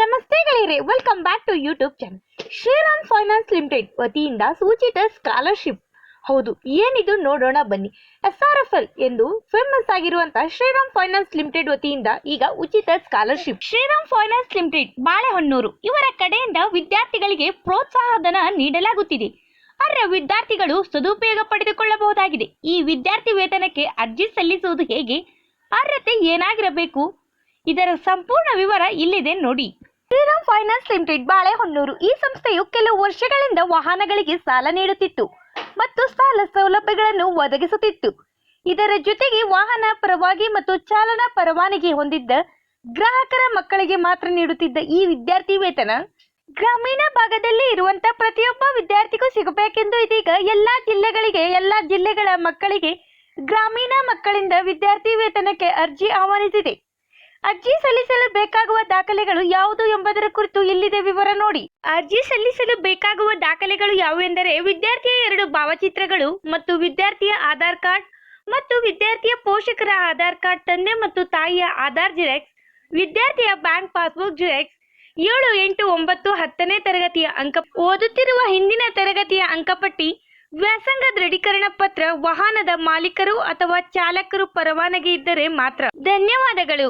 ನಮಸ್ತೆ ಗೆಳೆಯರೆ welcome back to YouTube channel Shriram finance limited ವತಿಯಿಂದ ಸೂಚಿತ ಸ್ಕಾಲರ್ಶಿಪ್ ಹೌದು, ಏನಿದು ನೋಡೋಣ ಬನ್ನಿ. ಎಸ್ ಆರ್ ಎಫ್ ಎಲ್ ಎಂದು ಫೇಮಸ್ ಆಗಿರುವಂತಹ ಶ್ರೀರಾಮ್ ಫೈನಾನ್ಸ್ ಲಿಮಿಟೆಡ್ ವತಿಯಿಂದ ಈಗ ಉಚಿತ scholarship Shriram finance limited Balehonnur. ಇವರ ಕಡೆಯಿಂದ ವಿದ್ಯಾರ್ಥಿಗಳಿಗೆ ಪ್ರೋತ್ಸಾಹಧನ ನೀಡಲಾಗುತ್ತಿದೆ. ಅರ್ಹ ವಿದ್ಯಾರ್ಥಿಗಳು ಸದುಪಯೋಗ ಪಡೆದುಕೊಳ್ಳಬಹುದಾಗಿದೆ. ಈ ವಿದ್ಯಾರ್ಥಿ ವೇತನಕ್ಕೆ ಅರ್ಜಿ ಸಲ್ಲಿಸುವುದು ಹೇಗೆ? ಅರ್ಹತೆ ಏನಾಗಿರಬೇಕು? ಇದರ ಸಂಪೂರ್ಣ ವಿವರ ಇಲ್ಲಿದೆ ನೋಡಿ. ಶ್ರೀರಾಮ್ ಫೈನಾನ್ಸ್ ಲಿಮಿಟೆಡ್, ಬಾಳೆಹೊನ್ನೂರು ಈ ಸಂಸ್ಥೆಯು ಕೆಲವು ವರ್ಷಗಳಿಂದ ವಾಹನಗಳಿಗೆ ಸಾಲ ನೀಡುತ್ತಿತ್ತು ಮತ್ತು ಸಾಲ ಸೌಲಭ್ಯಗಳನ್ನು ಒದಗಿಸುತ್ತಿತ್ತು. ಇದರ ಜೊತೆಗೆ ವಾಹನ ಪರವಾಗಿ ಮತ್ತು ಚಾಲನಾ ಪರವಾನಗಿ ಹೊಂದಿದ್ದ ಗ್ರಾಹಕರ ಮಕ್ಕಳಿಗೆ ಮಾತ್ರ ನೀಡುತ್ತಿದ್ದ ಈ ವಿದ್ಯಾರ್ಥಿ ವೇತನ ಗ್ರಾಮೀಣ ಭಾಗದಲ್ಲಿ ಇರುವಂತ ಪ್ರತಿಯೊಬ್ಬ ವಿದ್ಯಾರ್ಥಿಗೂ ಸಿಗಬೇಕೆಂದು ಇದೀಗ ಎಲ್ಲಾ ಜಿಲ್ಲೆಗಳಿಗೆ, ಎಲ್ಲಾ ಜಿಲ್ಲೆಗಳ ಮಕ್ಕಳಿಗೆ ಗ್ರಾಮೀಣ ಮಕ್ಕಳಿಂದ ವಿದ್ಯಾರ್ಥಿ ವೇತನಕ್ಕೆ ಅರ್ಜಿ ಆಹ್ವಾನಿಸಿದೆ. ಅರ್ಜಿ ಸಲ್ಲಿಸಲು ಬೇಕಾಗುವ ದಾಖಲೆಗಳು ಯಾವುದು ಎಂಬುದರ ಕುರಿತು ಇಲ್ಲಿದೆ ವಿವರ ನೋಡಿ. ಅರ್ಜಿ ಸಲ್ಲಿಸಲು ಬೇಕಾಗುವ ದಾಖಲೆಗಳು ಯಾವುವೆಂದರೆ ವಿದ್ಯಾರ್ಥಿಯ ಎರಡು ಭಾವಚಿತ್ರಗಳು ಮತ್ತು ವಿದ್ಯಾರ್ಥಿಯ ಆಧಾರ್ ಕಾರ್ಡ್ ಮತ್ತು ವಿದ್ಯಾರ್ಥಿಯ ಪೋಷಕರ ಆಧಾರ್ ಕಾರ್ಡ್ ತಂದೆ ಮತ್ತು ತಾಯಿಯ ಆಧಾರ್ ಜಿರಾಕ್ಸ್, ವಿದ್ಯಾರ್ಥಿಯ ಬ್ಯಾಂಕ್ ಪಾಸ್ಬುಕ್ ಜಿರಾಕ್ಸ್, ಏಳು ಎಂಟು ಒಂಬತ್ತು ಹತ್ತನೇ ತರಗತಿಯ ಅಂಕ ಓದುತ್ತಿರುವ ಹಿಂದಿನ ತರಗತಿಯ ಅಂಕಪಟ್ಟಿ ವ್ಯಾಸಂಗ ದೃಢೀಕರಣ ಪತ್ರ, ವಾಹನದ ಮಾಲೀಕರು ಅಥವಾ ಚಾಲಕರು ಪರವಾನಗಿ ಇದ್ದರೆ ಮಾತ್ರ. ಧನ್ಯವಾದಗಳು.